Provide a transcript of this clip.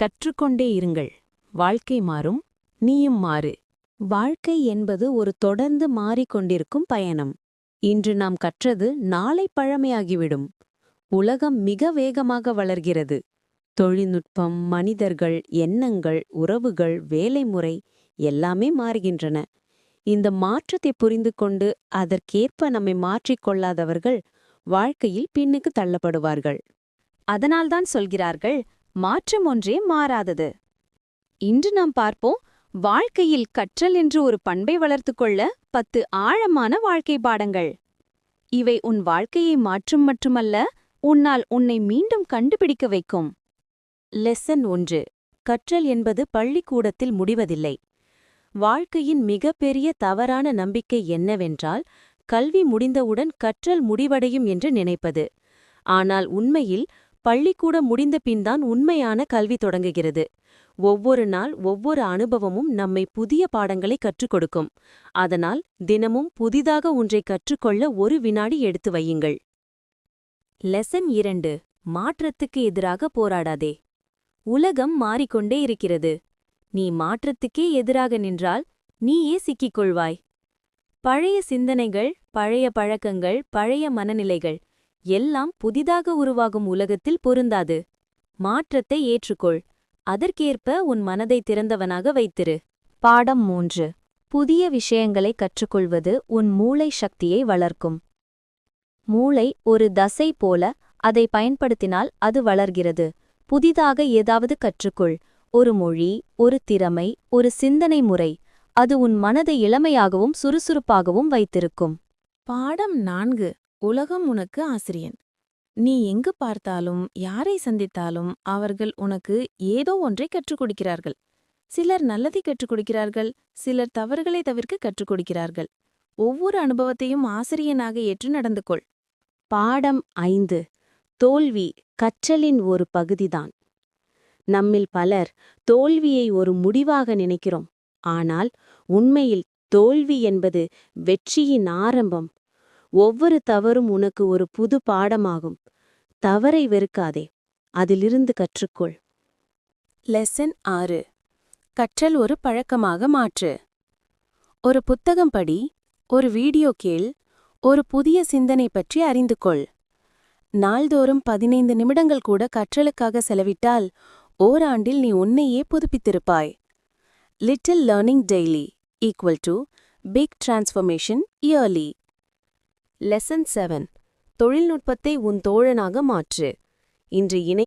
கற்றுக்கொண்டே இருங்கள். வாழ்க்கை மாறும் நீயும் மாறு. வாழ்க்கை என்பது ஒரு தொடர்ந்து மாறிக்கொண்டிருக்கும் பயணம். இன்று நாம் கற்றது நாளை பழமையாகிவிடும். உலகம் மிக வேகமாக வளர்கிறது. தொழில்நுட்பம் மனிதர்கள் எண்ணங்கள் உறவுகள் வேலைமுறை எல்லாமே மாறுகின்றன. இந்த மாற்றத்தை புரிந்து கொண்டு அதற்கேற்ப நம்மை மாற்றிக்கொள்ளாதவர்கள் வாழ்க்கையில் பின்னுக்கு தள்ளப்படுவார்கள். அதனால்தான் சொல்கிறார்கள் மாற்றம் ஒன்றே மாறாதது. இன்று நாம் பார்ப்போம் வாழ்க்கையில் கற்றல் என்று ஒரு பண்பை வளர்த்துக் கொள்ள பத்து ஆழமான வாழ்க்கை பாடங்கள். இவை உன் வாழ்க்கையை மாற்றும் மட்டுமல்ல உன்னால் உன்னை மீண்டும் கண்டுபிடிக்க வைக்கும். லெசன் ஒன்று. கற்றல் என்பது பள்ளிக்கூடத்தில் முடிவதில்லை. வாழ்க்கையின் மிகப்பெரிய தவறான நம்பிக்கை என்னவென்றால் கல்வி முடிந்தவுடன் கற்றல் முடிவடையும் என்று நினைப்பது. ஆனால் உண்மையில் பள்ளிக்கூடம் முடிந்த பின்தான் உண்மையான கல்வி தொடங்குகிறது. ஒவ்வொரு நாள் ஒவ்வொரு அனுபவமும் நம்மை புதிய பாடங்களை கற்றுக் கொடுக்கும். அதனால் தினமும் புதிதாக ஒன்றை கற்றுக்கொள்ள ஒரு வினாடி எடுத்து வையுங்கள். லெசன் இரண்டு. மாற்றத்துக்கு எதிராக போராடாதே. உலகம் மாறிக்கொண்டே இருக்கிறது. நீ மாற்றத்துக்கே எதிராக நின்றால் நீயே சிக்கிக் கொள்வாய். பழைய சிந்தனைகள் பழைய பழக்கங்கள் பழைய மனநிலைகள் எல்லாம் புதிதாக உருவாகும் உலகத்தில் பொருந்தாது. மாற்றத்தை ஏற்றுக்கொள். அதற்கேற்ப உன் மனதை திறந்தவனாக வைத்திரு. பாடம் மூன்று. புதிய விஷயங்களை கற்றுக்கொள்வது உன் மூளை சக்தியை வளர்க்கும். மூளை ஒரு தசை போல அதை பயன்படுத்தினால் அது வளர்கிறது. புதிதாக ஏதாவது கற்றுக்கொள். ஒரு மொழி ஒரு திறமை ஒரு சிந்தனை முறை அது உன் மனதை இளமையாகவும் சுறுசுறுப்பாகவும் வைத்திருக்கும். பாடம் நான்கு. உலகம் உனக்கு ஆசிரியன். நீ எங்கு பார்த்தாலும் யாரை சந்தித்தாலும் அவர்கள் உனக்கு ஏதோ ஒன்றை கற்றுக் கொடுக்கிறார்கள். சிலர் நல்லதை கற்றுக் கொடுக்கிறார்கள் சிலர் தவறுகளை தவிர்க்க கற்றுக் கொடுக்கிறார்கள். ஒவ்வொரு அனுபவத்தையும் ஆசிரியனாக ஏற்று நடந்து கொள். பாடம் ஐந்து. தோல்வி கற்றலின் ஒரு பகுதிதான். நம்மில் பலர் தோல்வியை ஒரு முடிவாக நினைக்கிறோம். ஆனால் உண்மையில் தோல்வி என்பது வெற்றியின் ஆரம்பம். ஒவ்வொரு தவறும் உனக்கு ஒரு புது பாடமாகும். தவறை வெறுக்காதே. அதிலிருந்து கற்றுக்கொள். லெசன் ஆறு. கற்றல் ஒரு பழக்கமாக மாற்று. ஒரு புத்தகம் படி ஒரு வீடியோ கேள் ஒரு புதிய சிந்தனை பற்றி அறிந்து கொள். நாள்தோறும் பதினைந்து நிமிடங்கள் கூட கற்றலுக்காக செலவிட்டால் ஓராண்டில் நீ உன்னையே புதுப்பித்திருப்பாய். Little learning daily equal to big transformation yearly lesson seven தொழில்நுட்பத்தை உன் தோழனாக மாற்று. இன்று இணை